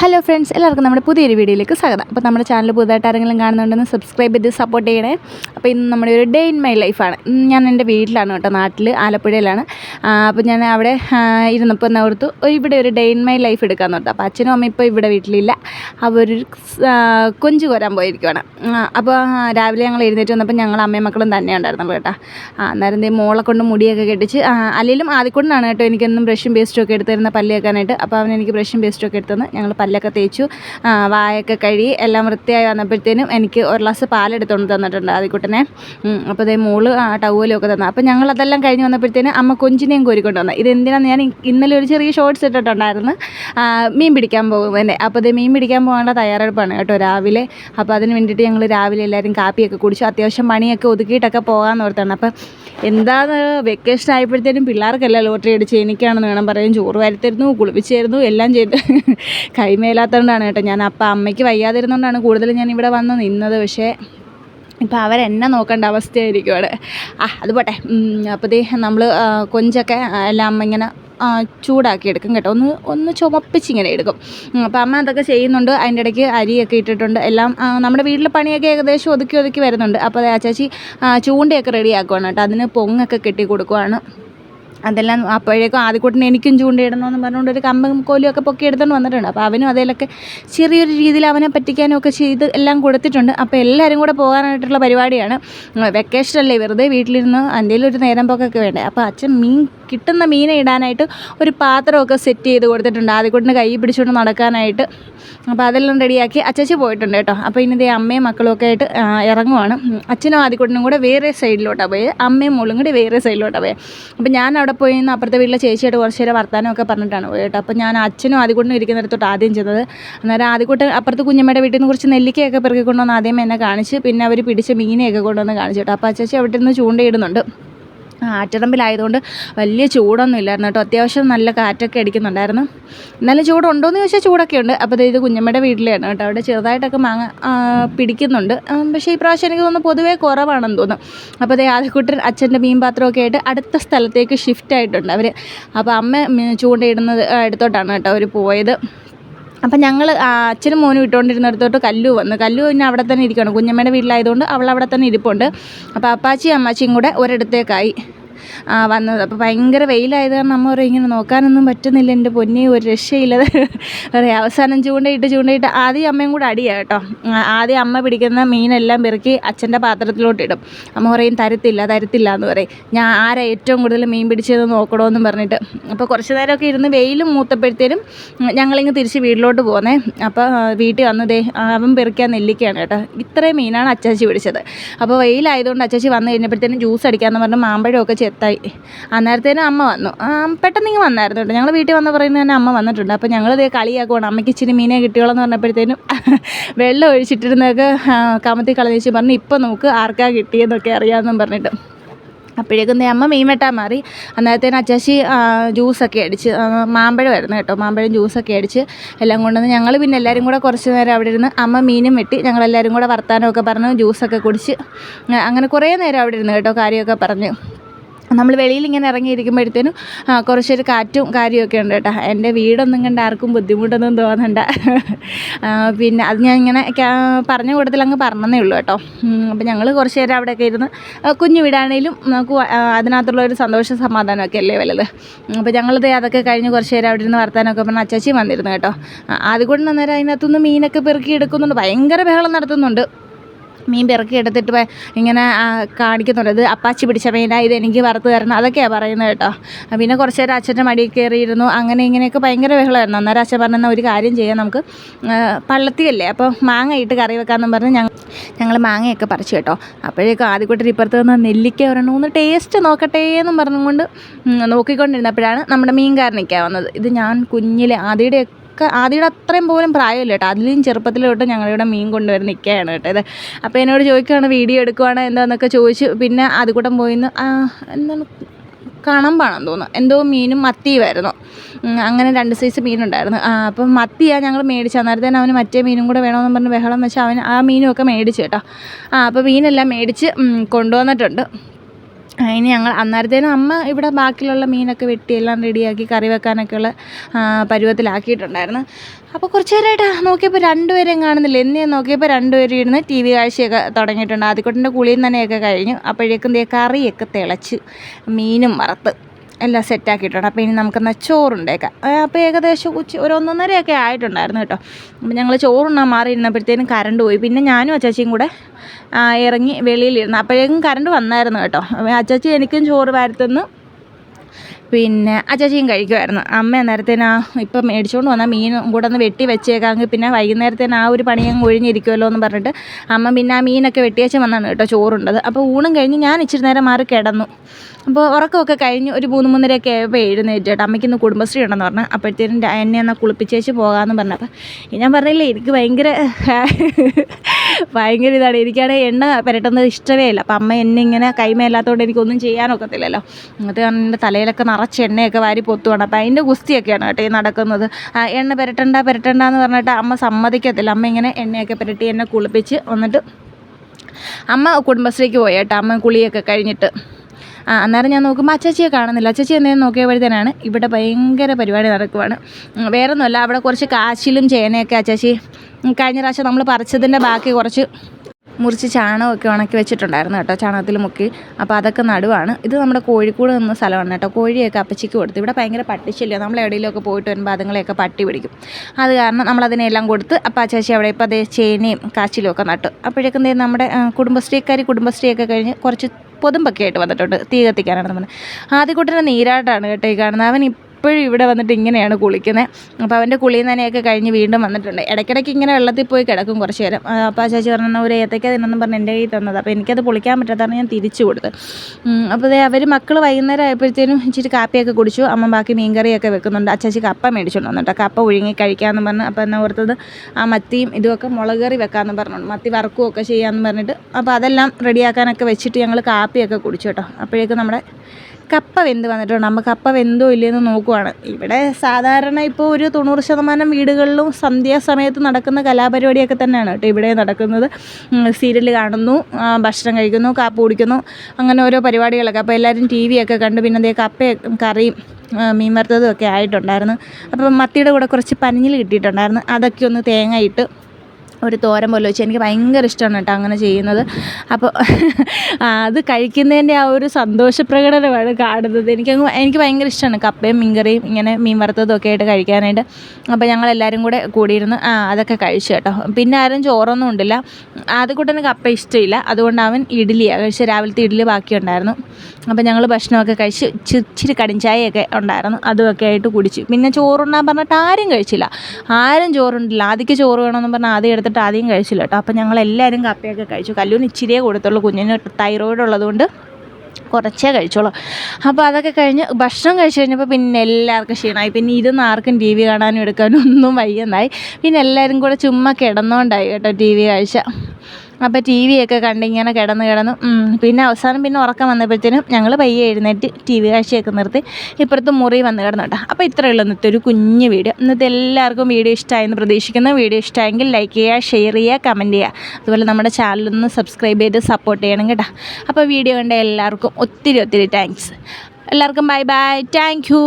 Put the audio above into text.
Hello friends എല്ലാവർക്കും നമ്മുടെ പുതിയൊരു വീഡിയോയിലേക്ക് സ്വാഗതം. അപ്പോൾ നമ്മുടെ ചാനൽ പുതുതായിട്ട് ആരെങ്കിലും കാണുന്നുണ്ടെന്ന് സബ്സ്ക്രൈബ് ചെയ്ത് സപ്പോർട്ട് ചെയ്യണേ. അപ്പോൾ ഇന്ന് നമ്മുടെ ഒരു ഡേ ഇൻ മൈ ലൈഫാണ് ഞാൻ എന്റെ വീട്ടിലാണ് കേട്ടോ നാട്ടിൽ ആലപ്പുഴയിലാണ്. അപ്പോൾ ഞാൻ അവിടെ ഇരുന്നപ്പോൾ എന്നാ ഓർത്തു ഇവിടെ ഒരു ഡേ ഇൻ മൈ ലൈഫ് എടുക്കാമെന്ന് ഓർത്തു. അപ്പോൾ അച്ഛനും അമ്മ ഇപ്പോൾ ഇവിടെ വീട്ടിലില്ല. അവരൊരു കൊഞ്ചു കോരാൻ പോയിരിക്കുവാണ്. അപ്പോൾ രാവിലെ ഞങ്ങൾ എഴുന്നേറ്റ് വന്നപ്പോൾ ഞങ്ങൾ അമ്മയും മക്കളും തന്നെ ഉണ്ടായിരുന്നുള്ളൂ കേട്ടോ. അന്നേരം ദേ മോളെ കൊണ്ട് മുടിയൊക്കെ കെട്ടിച്ച് അല്ലെങ്കിലും ആദ്യക്കൊണ്ടാണ് കേട്ടോ എനിക്കൊന്നും ബ്രഷും പേസ്റ്റും ഒക്കെ എടുത്തിരുന്ന പല്ല് കേൾക്കാനായിട്ട് അപ്പോൾ അവൻ എനിക്ക് ബ്രഷും പേസ്റ്റും ഒക്കെ എടുത്തു തന്ന് ഞങ്ങൾ പല്ലൊക്കെ തേച്ചു വായൊക്കെ കഴുകി എല്ലാം വൃത്തിയായി വന്നപ്പോഴത്തേനും എനിക്ക് ഒരു ഗ്ലാസ് പാലെടുത്തുകൊണ്ട് തന്നിട്ടുണ്ട് ആദ്യക്കുട്ടനെ അപ്പോൾ അതേ മോൾ ടവലൊക്കെ ടവലും ഒക്കെ തന്നു. അപ്പോൾ ഞങ്ങൾ അതെല്ലാം കഴിഞ്ഞ് വന്നപ്പോഴത്തേനും അമ്മ കൊഞ്ചിനെയും കോരിക്കൊണ്ട് വന്നു. ഇതെന്തിനാന്ന് ഞാൻ ഇന്നലെ ഒരു ചെറിയ ഷോർട്സ് ഇട്ടിട്ടുണ്ടായിരുന്നു. മീൻ പിടിക്കാൻ പോകുന്നതിന്റെ അപ്പോൾ ഇത് മീൻ പിടിക്കാൻ പോകാനുള്ള തയ്യാറെടുപ്പാണ് കേട്ടോ രാവിലെ. അപ്പോൾ അതിന് വേണ്ടിയിട്ട് ഞങ്ങൾ രാവിലെ എല്ലാവരും കാപ്പിയൊക്കെ കുടിച്ചു. അത്യാവശ്യം പണിയൊക്കെ ഒതുക്കിയിട്ടൊക്കെ പോകാമെന്ന് ഓർത്താണ്. അപ്പം എന്താണ് വെക്കേഷൻ ആയപ്പോഴത്തേനും പിള്ളേർക്കല്ല ലോട്ടറി അടിച്ച് എനിക്കാണെന്ന് വേണം പറയാൻ. ചോറ് വരുത്തരുന്നു കുളിപ്പിച്ചായിരുന്നു എല്ലാം ചെയ്ത്. കൈമേലാത്തതുകൊണ്ടാണ് കേട്ടോ. ഞാൻ അപ്പം അമ്മയ്ക്ക് വയ്യാതിരുന്നുകൊണ്ടാണ് കൂടുതലും ഞാൻ ഇവിടെ വന്ന് നിന്നത്. പക്ഷേ ഇപ്പം അവരെന്നെ നോക്കേണ്ട അവസ്ഥയായിരിക്കും അവിടെ. ആ അത് പോട്ടെ. ദേ നമ്മൾ കൊഞ്ചൊക്കെ എല്ലാം അമ്മ ഇങ്ങനെ ചൂടാക്കി എടുക്കും കേട്ടോ. ഒന്ന് ഒന്ന് ചുമപ്പിച്ചിങ്ങനെ എടുക്കും. അപ്പം അമ്മ അതൊക്കെ ചെയ്യുന്നുണ്ട്. അതിന്റെ ഇടയ്ക്ക് അരിയൊക്കെ ഇട്ടിട്ടുണ്ട്. എല്ലാം നമ്മുടെ വീട്ടിലെ പണിയൊക്കെ ഏകദേശം ഒതുക്കി ഒതുക്കി വരുന്നുണ്ട്. അപ്പോൾ ദേ ആ ചേച്ചി ചൂണ്ടയൊക്കെ റെഡിയാക്കുവാണ് കേട്ടോ. അതിന് പൊങ്ങൊക്കെ കെട്ടി കൊടുക്കുവാണ്. അതെല്ലാം അപ്പോഴേക്കും ആദ്യക്കൂട്ടിന് എനിക്കും ചൂണ്ടയിടണമെന്ന് പറഞ്ഞുകൊണ്ട് ഒരു കമ്പും കോലും ഒക്കെ പൊക്കി എടുത്തുകൊണ്ട് വന്നിട്ടുണ്ട്. അപ്പോൾ അവനും അതിലൊക്കെ ചെറിയൊരു രീതിയിൽ അവനെ പറ്റിക്കാനും ഒക്കെ ചെയ്ത് എല്ലാം കൊടുത്തിട്ടുണ്ട്. അപ്പോൾ എല്ലാവരും കൂടെ പോകാനായിട്ടുള്ള പരിപാടിയാണ്. വെക്കേഷൻ അല്ലേ? വെറുതെ വീട്ടിലിരുന്ന് എന്തെങ്കിലും ഒരു നേരം പോക്കൊക്കെ വേണ്ടേ? അപ്പോൾ അച്ഛൻ മീൻ കിട്ടുന്ന മീനെ ഇടാനായിട്ട് ഒരു പാത്രമൊക്കെ സെറ്റ് ചെയ്ത് കൊടുത്തിട്ടുണ്ട്. ആദ്യക്കൂട്ടിന് കൈ പിടിച്ചുകൊണ്ട് നടക്കാനായിട്ട്. അപ്പോൾ അതെല്ലാം റെഡിയാക്കി അച്ചച്ചി പോയിട്ടുണ്ട് കേട്ടോ. അപ്പോൾ ഇനി ദേ അമ്മയും മക്കളും ഒക്കെ ആയിട്ട് ഇറങ്ങുവാണ്. അച്ഛനും ആദ്യക്കൂട്ടിനും കൂടെ വേറെ സൈഡിലോട്ടാണ് പോയത് അമ്മയും മോളും കൂടി വേറെ സൈഡിലോട്ടാണ് പോയത് അപ്പോൾ ഞാൻ അവിടെ പോയി നിന്ന് അപ്പുറത്തെ വീട്ടിലെ ചേച്ചിയായിട്ട് കുറച്ച് നേരം വർത്താനമൊക്കെ പറഞ്ഞിട്ടാണ് പോയത് കേട്ടോ. അപ്പോൾ ഞാൻ അച്ഛനും ആദ്യക്കൂട്ടിനും ഇരിക്കുന്നിടത്തോട്ട് ആദ്യം ചെന്നത്. അന്നേരം ആദ്യക്കൂട്ട് അപ്പുറത്ത് കുഞ്ഞമ്മയുടെ വീട്ടിൽ നിന്ന് കുറച്ച് നെല്ലിക്കയൊക്കെ പെറുക്കി കൊണ്ടുവന്ന് ആദ്യം എന്നെ കാണിച്ച് പിന്നെ അവർ പിടിച്ച മീനെയൊക്കെ കൊണ്ടുവന്ന് കാണിച്ചു കേട്ടോ. അപ്പോൾ അച്ചച്ചി അവിടെ നിന്ന് ചൂണ്ടയിടുന്നുണ്ട്. ആറ്റിറമ്പിലായതുകൊണ്ട് വലിയ ചൂടൊന്നും ഇല്ലായിരുന്നു കേട്ടോ. അത്യാവശ്യം നല്ല കാറ്റൊക്കെ അടിക്കുന്നുണ്ടായിരുന്നു. എന്നാലും ചൂടുണ്ടോയെന്ന് ചോദിച്ചാൽ ചൂടൊക്കെ ഉണ്ട് അപ്പോൾ ഇത് കുഞ്ഞമ്മയുടെ വീട്ടിലാണ് കേട്ടോ. അവിടെ ചെറുതായിട്ടൊക്കെ മാങ്ങ പിടിക്കുന്നുണ്ട്. പക്ഷേ ഈ പ്രാവശ്യം എനിക്ക് തോന്നുന്നു പൊതുവേ കുറവാണെന്ന് തോന്നുന്നു. അപ്പോൾ അതേ ആദ്യക്കുട്ടൻ അച്ഛന്റെ മീൻ പാത്രമൊക്കെ ആയിട്ട് അടുത്ത സ്ഥലത്തേക്ക് ഷിഫ്റ്റ് ആയിട്ടുണ്ട് അവർ അപ്പോൾ അമ്മ ചൂണ്ടയിടുന്നത് എടുത്തോട്ടാണ് കേട്ടോ അവർ പോയത്. അപ്പം ഞങ്ങൾ അച്ഛനും മോനും ഇട്ടുകൊണ്ടിരുന്നിടത്തോട്ട് കല്ലു വന്നു. കല്ലു പിന്നെ അവിടെ തന്നെ ഇരിക്കുകയാണ്. കുഞ്ഞമ്മയുടെ വീട്ടിലായതുകൊണ്ട് അവൾ അവിടെ തന്നെ ഇരിപ്പുണ്ട്. അപ്പോൾ അപ്പാച്ചിയും അമ്മാച്ചിയും കൂടെ ഒരിടത്തേക്കായി. വന്നത്. അപ്പോൾ ഭയങ്കര വെയിലായത് കാരണം അമ്മ പറയും ഇങ്ങനെ നോക്കാനൊന്നും പറ്റുന്നില്ല എന്റെ പൊന്നെ ഒരു രക്ഷയില്ല. പറയാം. അവസാനം ചൂണ്ടയിട്ട് ചൂണ്ടയിട്ട് ആദ്യം അമ്മയും കൂടെ അടിയാണ് കേട്ടോ. ആദ്യം അമ്മ പിടിക്കുന്ന മീനെല്ലാം പെറുക്കി അച്ഛന്റെ പാത്രത്തിലോട്ട് ഇടും. അമ്മ പറയും തരത്തില്ല തരത്തില്ല എന്ന് പറയും. ഞാൻ ആരാ ഏറ്റവും കൂടുതൽ മീൻ പിടിച്ചത് നോക്കണമെന്ന് പറഞ്ഞിട്ട്. അപ്പോൾ കുറച്ച് നേരമൊക്കെ ഇരുന്ന് വെയിലും മൂത്തപ്പോഴത്തേനും ഞങ്ങളിങ്ങ് തിരിച്ച് വീട്ടിലോട്ട് പോകുന്നേ അപ്പോൾ വീട്ടിൽ വന്നതേ അവൻ പെറുക്കിയ നെല്ലിക്കയാണ് കേട്ടോ. ഇത്രയും മീനാണ് അച്ചാച്ചി പിടിച്ചത്. അപ്പോൾ വെയിലായതുകൊണ്ട് അച്ചാച്ചി വന്നു കഴിഞ്ഞപ്പോഴത്തേനും ജ്യൂസ് അടിക്കാമെന്ന് പറഞ്ഞ് മാമ്പഴമൊക്കെ ചെത്തായി അന്നേരത്തേനും അമ്മ വന്നു. പെട്ടെന്ന് ഇങ്ങ് വന്നായിരുന്നു കേട്ടോ. ഞങ്ങൾ വീട്ടിൽ വന്ന് പറയുന്നത് തന്നെ അമ്മ വന്നിട്ടുണ്ട്. അപ്പോൾ ഞങ്ങൾ ഇതേ കളിയാക്കുവാണ്. അമ്മയ്ക്ക് ഇച്ചിരി മീനെ കിട്ടിയോളെന്ന് പറഞ്ഞപ്പോഴത്തേനും വെള്ളം ഒഴിച്ചിട്ടിരുന്നൊക്കെ കമത്തി കളഞ്ഞേച്ച് പറഞ്ഞു ഇപ്പം നമുക്ക് ആർക്കാ കിട്ടിയെന്നൊക്കെ അറിയാമെന്നും പറഞ്ഞിട്ട്. അപ്പോഴേക്കും അമ്മ മീൻ വെട്ടാൻ മാറി. അന്നേരത്തേന് അച്ചാശി ജ്യൂസൊക്കെ അടിച്ച് മാമ്പഴം മാമ്പഴമായിരുന്നു കേട്ടോ. മാമ്പഴം ജ്യൂസൊക്കെ അടിച്ച് എല്ലാം കൊണ്ടുവന്ന് ഞങ്ങൾ പിന്നെ എല്ലാവരും കൂടെ കുറച്ച് നേരം അവിടെ ഇരുന്ന് അമ്മ മീനും വെട്ടി. ഞങ്ങളെല്ലാവരും കൂടെ വർത്താനമൊക്കെ പറഞ്ഞ് ജ്യൂസൊക്കെ കുടിച്ച് അങ്ങനെ കുറേ നേരം അവിടെ ഇരുന്ന് കേട്ടോ കാര്യമൊക്കെ പറഞ്ഞ്. നമ്മൾ വെളിയിൽ ഇങ്ങനെ ഇറങ്ങിയിരിക്കുമ്പോഴത്തേനും കുറച്ചൊരു കാറ്റും കാര്യമൊക്കെ ഉണ്ട് കേട്ടോ. എന്റെ വീടൊന്നും കണ്ട് ആർക്കും ബുദ്ധിമുട്ടൊന്നും തോന്നണ്ട. പിന്നെ അത് ഞാൻ ഇങ്ങനെ പറഞ്ഞു കൂട്ടത്തിൽ അങ്ങ് പറഞ്ഞതേ ഉള്ളൂ കേട്ടോ. അപ്പോൾ ഞങ്ങൾ കുറച്ച് നേരം അവിടെയൊക്കെ ഇരുന്ന് കുഞ്ഞു വീടാണേലും നമുക്ക് അതിനകത്തുള്ള ഒരു സന്തോഷ സമാധാനമൊക്കെ അല്ലേ വലുത്? അപ്പോൾ ഞങ്ങളിത് അതൊക്കെ കഴിഞ്ഞ് കുറച്ച് നേരം അവിടെ ഇരുന്ന് വർത്താനമൊക്കെ പറഞ്ഞ് അച്ചാച്ചി വന്നിരുന്നു കേട്ടോ. അതുകൊണ്ട് അന്നേരം അതിനകത്തുനിന്ന് മീനൊക്കെ പെറുക്കി എടുക്കുന്നുണ്ട് ഭയങ്കര ബഹളം നടത്തുന്നുണ്ട്. മീൻ പിറക്കി എടുത്തിട്ട് ഇങ്ങനെ കാണിക്കുന്നുണ്ട്. ഇത് അപ്പാച്ചി പിടിച്ച മീനാ ഇത് എനിക്ക് വറുത്ത് തരണം. അതൊക്കെയാണ് പറയുന്നത് കേട്ടോ. പിന്നെ കുറച്ച് നേരം അച്ഛന്റെ മടിയിൽ കയറിയിരുന്നു. അങ്ങനെ ഇങ്ങനെയൊക്കെ ഭയങ്കര ബഹളമായിരുന്നു. അന്നേരം അച്ഛൻ പറഞ്ഞ ഒരു കാര്യം ചെയ്യാം നമുക്ക്. പള്ളത്തിയല്ലേ? അപ്പോൾ മാങ്ങ ഇട്ട് കറി വെക്കാമെന്നും പറഞ്ഞ് ഞങ്ങൾ ഞങ്ങൾ മാങ്ങയൊക്കെ പറിച്ചു കേട്ടോ. അപ്പോഴേക്കും ആദ്യക്കൂട്ടർ ഇപ്പുറത്ത് നിന്ന് നെല്ലിക്ക ഒരെണ്ണം ഒന്ന് ടേസ്റ്റ് നോക്കട്ടെ എന്നും പറഞ്ഞുകൊണ്ട് നോക്കിക്കൊണ്ടിരുന്നപ്പോഴാണ് നമ്മുടെ മീൻകാരനൊക്കെ വന്നത്. ഇത് ഞാൻ കുഞ്ഞിലെ ആദ്യയുടെ ഒക്കെ ആദ്യയുടെ അത്രയും പോലും പ്രായമില്ല കേട്ടോ. അതിലും ചെറുപ്പത്തിൽ തൊട്ട് ഞങ്ങളിവിടെ മീൻ കൊണ്ടുവരുന്ന നിൽക്കുകയാണ് കേട്ടോ. ഇത് അപ്പോൾ എന്നോട് ചോദിക്കുകയാണ് വീഡിയോ എടുക്കുവാണ് എന്താണെന്നൊക്കെ ചോദിച്ചു. പിന്നെ അതുകൂട്ടം പോയിന്ന് എന്താണ് കണമ്പാണെന്ന് തോന്നുന്നു. എന്തോ മീനും മത്തിയുമായിരുന്നു. അങ്ങനെ രണ്ട് സൈസ് മീനുണ്ടായിരുന്നു. അപ്പം മത്തിയാണ് ഞങ്ങൾ മേടിച്ചത്. അന്നേരത്തേന് അവന് മറ്റേ മീനും കൂടെ വേണമെന്ന് പറഞ്ഞ് ബഹളം വെച്ചാൽ അവൻ ആ മീനുമൊക്കെ മേടിച്ചു കേട്ടോ. ആ അപ്പോൾ മീനെല്ലാം മേടിച്ച് കൊണ്ടുവന്നിട്ടുണ്ട്. അതിന് ഞങ്ങൾ അന്നേരത്തേനും അമ്മ ഇവിടെ ബാക്കിയുള്ള മീനൊക്കെ വെട്ടി എല്ലാം റെഡിയാക്കി കറി വെക്കാനൊക്കെയുള്ള പരുവത്തിലാക്കിയിട്ടുണ്ടായിരുന്നു. അപ്പോൾ കുറച്ച് നേരമായിട്ട് നോക്കിയപ്പോൾ രണ്ടുപേരെയും കാണുന്നില്ല. എന്നെ നോക്കിയപ്പോൾ രണ്ടുപേരും ഇരുന്ന് ടി വി കാഴ്ചയൊക്കെ തുടങ്ങിയിട്ടുണ്ട്. ആദ്യക്കൂട്ടിന്റെ കുളിയും തന്നെയൊക്കെ കഴിഞ്ഞു. അപ്പോഴേക്കും കറിയൊക്കെ തിളച്ച് മീനും വറുത്ത്. എല്ലാം സെറ്റാക്കിയിട്ടുണ്ട് അപ്പോൾ ഇനി നമുക്കെന്നാൽ ചോറുണ്ടേക്കാം. അപ്പോൾ ഏകദേശം ഉച്ച ഒരു ഒന്നൊന്നരയൊക്കെ ആയിട്ടുണ്ടായിരുന്നു കേട്ടോ. അപ്പോൾ ഞങ്ങൾ ചോറുണ്ണാൻ മാറി ഇരുന്നപ്പോഴത്തേനും കറണ്ട് പോയി. പിന്നെ ഞാനും അച്ചാച്ചിയും കൂടെ ഇറങ്ങി വെളിയിലിരുന്നു. അപ്പോഴേക്കും കറണ്ട് വന്നായിരുന്നു കേട്ടോ. അച്ചാച്ചി എനിക്കും ചോറ് വാരത്തുനിന്ന് പിന്നെ അച്ചാച്ചിയും കഴിക്കുമായിരുന്നു അമ്മ അന്നേരത്തേന് ആ ഇപ്പം മേടിച്ചുകൊണ്ട് വന്നാൽ മീൻ കൂടെ ഒന്ന് വെട്ടി വെച്ചേക്കാമെങ്കിൽ പിന്നെ വൈകുന്നേരത്തേന് ആ ഒരു പണിയും ഒഴിഞ്ഞിരിക്കുമല്ലോ എന്ന് പറഞ്ഞിട്ട് അമ്മ പിന്നെ ആ മീനൊക്കെ വെട്ടിയേച്ച് വന്നാണ് കേട്ടോ ചോറുണ്ടത്. അപ്പോൾ ഊണും കഴിഞ്ഞ് ഞാൻ ഇച്ചിരി നേരം മാറി കിടന്നു. അപ്പോൾ ഉറക്കമൊക്കെ കഴിഞ്ഞ് ഒരു മൂന്ന് മൂന്നരയൊക്കെ ആയപ്പോൾ എഴുന്നേറ്റ് കേട്ടോ. അമ്മയ്ക്ക് ഇന്ന് കുടുംബശ്രീ ഉണ്ടെന്ന് പറഞ്ഞു. അപ്പോഴത്തേനും എന്നെ എന്നാൽ കുളിപ്പിച്ചേച്ച് പോകാമെന്ന് പറഞ്ഞു. അപ്പം ഞാൻ പറഞ്ഞില്ലേ എനിക്ക് ഭയങ്കര ഭയങ്കര ഇതാണ്. എനിക്കാണെങ്കിൽ എണ്ണ പുരട്ടുന്നത് ഇഷ്ടമേ ഇല്ല. അപ്പം അമ്മ എന്നെ ഇങ്ങനെ കൈമയില്ലാത്തതുകൊണ്ട് എനിക്കൊന്നും ചെയ്യാനൊക്കത്തില്ലല്ലോ എന്നിട്ട് എന്റെ തലയിലൊക്കെ നിറച്ച് എണ്ണയൊക്കെ വാരി പൊത്തുവാണ്. അപ്പം അതിന്റെ ഗുസ്തിയൊക്കെയാണ് കേട്ടോ ഈ നടക്കുന്നത്. എണ്ണ പുരട്ടണ്ട പുരട്ടണ്ട എന്ന് പറഞ്ഞിട്ട് അമ്മ സമ്മതിക്കത്തില്ല. അമ്മ ഇങ്ങനെ എണ്ണയൊക്കെ പുരട്ടി എന്നെ കുളിപ്പിച്ച് വന്നിട്ട് അമ്മ കുടുംബശ്രീക്ക് പോയി കേട്ടോ. അമ്മ കുളിയൊക്കെ കഴിഞ്ഞിട്ട്. ആ അന്നേരം ഞാൻ നോക്കുമ്പോൾ അച്ചച്ചിയെ കാണുന്നില്ല. അച്ചച്ചി എന്തെങ്കിലും നോക്കിയപ്പോഴത്തേനാണ് ഇവിടെ ഭയങ്കര പരിപാടി നടക്കുവാണ്. വേറെ ഒന്നുമല്ല അവിടെ കുറച്ച് കാശിലും ചേനയൊക്കെ അച്ചച്ചി കഴിഞ്ഞ പ്രാവശ്യം നമ്മൾ പറിച്ചതിന്റെ ബാക്കി കുറച്ച് മുറിച്ച് ചാണകമൊക്കെ ഉണക്കി വെച്ചിട്ടുണ്ടായിരുന്നു കേട്ടോ ചാണകത്തിൽ മുക്കി. അപ്പോൾ അതൊക്കെ നടുവാണ്. ഇത് നമ്മുടെ കോഴിക്കോട് നിന്ന സ്ഥലമാണ് കേട്ടോ. കോഴിയൊക്കെ അപ്പച്ചിക്ക് കൊടുത്തു. ഇവിടെ ഭയങ്കര പട്ടിച്ചില്ല നമ്മൾ എവിടെയെങ്കിലുമൊക്കെ പോയിട്ട് വരുമ്പോൾ അതുങ്ങളെയൊക്കെ പട്ടി പിടിക്കും. അത് കാരണം നമ്മൾ അതിനെല്ലാം കൊടുത്ത് അപ്പോൾ ചേച്ചി അവിടെ ഇപ്പോൾ അതേ ചേനയും കാച്ചിലും ഒക്കെ നട്ടു. അപ്പോഴേക്കും നമ്മുടെ കുടുംബശ്രീക്കാർ കുടുംബശ്രീയൊക്കെ കഴിഞ്ഞ് കുറച്ച് പൊതുമ്പൊക്കെ ആയിട്ട് വന്നിട്ടുണ്ട്. തീ കത്തിക്കാനാണ് നമ്മൾ ആദ്യക്കൂട്ടിന്റെ നീരാട്ടാണ് കേട്ടോ ഈ കാണുന്നത്. അവൻ ഇപ്പോഴും ഇവിടെ വന്നിട്ട് ഇങ്ങനെയാണ് കുളിക്കുന്നത്. അപ്പോൾ അവന്റെ കുളിയും നനയൊക്കെ കഴിഞ്ഞ് വീണ്ടും വന്നിട്ടുണ്ട്. ഇടയ്ക്കിടയ്ക്ക് ഇങ്ങനെ വെള്ളത്തിൽ പോയി കിടക്കും കുറച്ച് നേരം. അപ്പോൾ ചേച്ചി പറഞ്ഞ ഒരു ഏത്തക്ക തിന്നെന്നും പറഞ്ഞ് എന്റെ കയ്യിൽ തന്നത്. അപ്പോൾ എനിക്കത് പൊളിക്കാൻ പറ്റാത്തതാണ് ഞാൻ തിരിച്ചു കൊടുത്ത് അപ്പോൾ അവർ മക്കൾ വൈകുന്നേരം ആയപ്പോഴത്തേനും ഇച്ചിരി കാപ്പിയൊക്കെ കുടിച്ചു. അമ്മ ബാക്കി മീൻകറിയൊക്കെ വെക്കുന്നുണ്ട്. അച്ചാച്ചി കപ്പ മേടിച്ചുകൊണ്ട് വന്നിട്ട് കപ്പ ഒഴുങ്ങി കഴിക്കാമെന്ന് പറഞ്ഞ് അപ്പോൾ എന്നാൽ ഓർത്തത് ആ മത്തിയും ഇതുമൊക്കെ മുളക് കറി വെക്കാമെന്ന് പറഞ്ഞു മത്തി വറക്കുകയൊക്കെ ചെയ്യാമെന്ന് പറഞ്ഞിട്ട് അപ്പോൾ അതെല്ലാം റെഡിയാക്കാനൊക്കെ വെച്ചിട്ട് ഞങ്ങൾ കാപ്പിയൊക്കെ കുടിച്ചു കേട്ടോ. അപ്പോഴേക്കും നമ്മുടെ കപ്പ വെന്ത് വന്നിട്ടുണ്ട്. നമ്മൾ കപ്പ വെന്തോ ഇല്ലയെന്ന് നോക്കുവാണ്. ഇവിടെ സാധാരണ ഇപ്പോൾ ഒരു തൊണ്ണൂറ് ശതമാനം വീടുകളിലും സന്ധ്യാസമയത്ത് നടക്കുന്ന കലാപരിപാടിയൊക്കെ തന്നെയാണ് കേട്ടോ ഇവിടെ നടക്കുന്നത്. സീരിയൽ കാണുന്നു ഭക്ഷണം കഴിക്കുന്നു കാപ്പ് കുടിക്കുന്നു അങ്ങനെ ഓരോ പരിപാടികളൊക്കെ. അപ്പോൾ എല്ലാവരും ടി വി ഒക്കെ കണ്ടു പിന്നെ അതേ കപ്പയും കറിയും മീൻ വറുത്തതും ഒക്കെ ആയിട്ടുണ്ടായിരുന്നു. അപ്പോൾ മത്തിയുടെ കൂടെ കുറച്ച് പനിഞ്ഞിൽ കിട്ടിയിട്ടുണ്ടായിരുന്നു. അതൊക്കെ ഒന്ന് തേങ്ങ ഇട്ട് ഒരു തോരൻ പോലെ വെച്ച്. എനിക്ക് ഭയങ്കര ഇഷ്ടമാണ് കേട്ടോ അങ്ങനെ ചെയ്യുന്നത്. അപ്പോൾ അത് കഴിക്കുന്നതിന്റെ ആ ഒരു സന്തോഷ പ്രകടനമാണ് കാണുന്നത്. എനിക്ക് എനിക്ക് ഭയങ്കര ഇഷ്ടമാണ് കപ്പയും മീൻകറിയും ഇങ്ങനെ മീൻ വറുത്തതും ഒക്കെ ആയിട്ട് കഴിക്കാനായിട്ട്. അപ്പോൾ ഞങ്ങളെല്ലാവരും കൂടെ കൂടിയിരുന്ന് ആ അതൊക്കെ കഴിച്ചു കേട്ടോ. പിന്നെ ആരും ചോറൊന്നും ഉണ്ടില്ല. ആദ്യക്കൂട്ടന് കപ്പ ഇഷ്ടമില്ല. അതുകൊണ്ട് അവൻ ഇഡ്ഡലിയാണ് കഴിച്ച് രാവിലത്തെ ഇഡ്ഡലി ബാക്കിയുണ്ടായിരുന്നു അപ്പോൾ ഞങ്ങൾ ഭക്ഷണമൊക്കെ കഴിച്ച് ചിച്ചിരി കടിഞ്ചായയൊക്കെ ഉണ്ടായിരുന്നു. അതുമൊക്കെ ആയിട്ട് കുടിച്ചു. പിന്നെ ചോറുണ്ണാൻ പറഞ്ഞിട്ട് ആരും കഴിച്ചില്ല. ആരും ചോറുണ്ടില്ല. ആദ്യക്ക് ചോറ് വേണമെന്ന് പറഞ്ഞാൽ ആദ്യം എടുത്തിട്ട് ആദ്യം കഴിച്ചില്ല കേട്ടോ. അപ്പോൾ ഞങ്ങൾ എല്ലാവരും കപ്പയൊക്കെ കഴിച്ചു. കല്ലൂന് ഇച്ചിരിയേ കൊടുത്തുള്ളൂ. കുഞ്ഞിന് തൈറോയിഡ് ഉള്ളതുകൊണ്ട് കുറച്ചേ കഴിച്ചോളൂ. അപ്പോൾ അതൊക്കെ കഴിഞ്ഞ് ഭക്ഷണം കഴിച്ച് കഴിഞ്ഞപ്പോൾ പിന്നെ എല്ലാവർക്കും ക്ഷീണമായി. പിന്നെ ഇരുന്ന് ആർക്കും ടി വി കാണാനും എടുക്കാനും ഒന്നും വയ്യെന്നായി. പിന്നെ എല്ലാവരും കൂടെ ചുമ്മാ കിടന്നുകൊണ്ടായി കേട്ടോ ടി വി കാഴ്ച. അപ്പോൾ ടി വി ഒക്കെ കണ്ട് ഇങ്ങനെ കിടന്ന് കിടന്ന് പിന്നെ അവസാനം പിന്നെ ഉറക്കം വന്നപ്പോഴത്തേനും ഞങ്ങൾ പയ്യെ എഴുന്നേറ്റ് ടി വി കാഴ്ചയൊക്കെ നിർത്തി ഇപ്പുറത്ത് മുറി വന്ന് കിടന്നു കേട്ടോ. അപ്പോൾ ഇത്രയേ ഉള്ളൂ ഇന്നത്തെ ഒരു കുഞ്ഞ് വീഡിയോ. ഇന്നത്തെ എല്ലാവർക്കും വീഡിയോ ഇഷ്ടമായെന്ന് പ്രതീക്ഷിക്കുന്നു. വീഡിയോ ഇഷ്ടമായെങ്കിൽ ലൈക്ക് ചെയ്യുക ഷെയർ ചെയ്യുക കമന്റ് ചെയ്യുക. അതുപോലെ നമ്മുടെ ചാനലൊന്ന് സബ്സ്ക്രൈബ് ചെയ്ത് സപ്പോർട്ട് ചെയ്യണം കേട്ടോ. അപ്പോൾ വീഡിയോ കണ്ട എല്ലാവർക്കും ഒത്തിരി ഒത്തിരി താങ്ക്സ് എല്ലാവർക്കും ബൈ ബൈ താങ്ക് യു